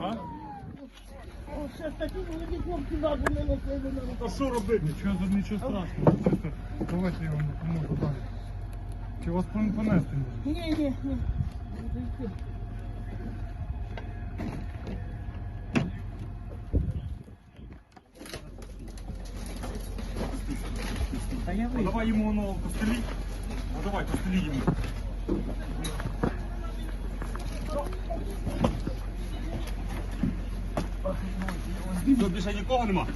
А? Що робити? Нічого, нічого страшного. Давайте я вам допоможу далі. Чи вас пон- понести? Ні, ні, ні. Та я А давай йому воно постелі. Ну давай постелі йому. Тут більше нікого нема?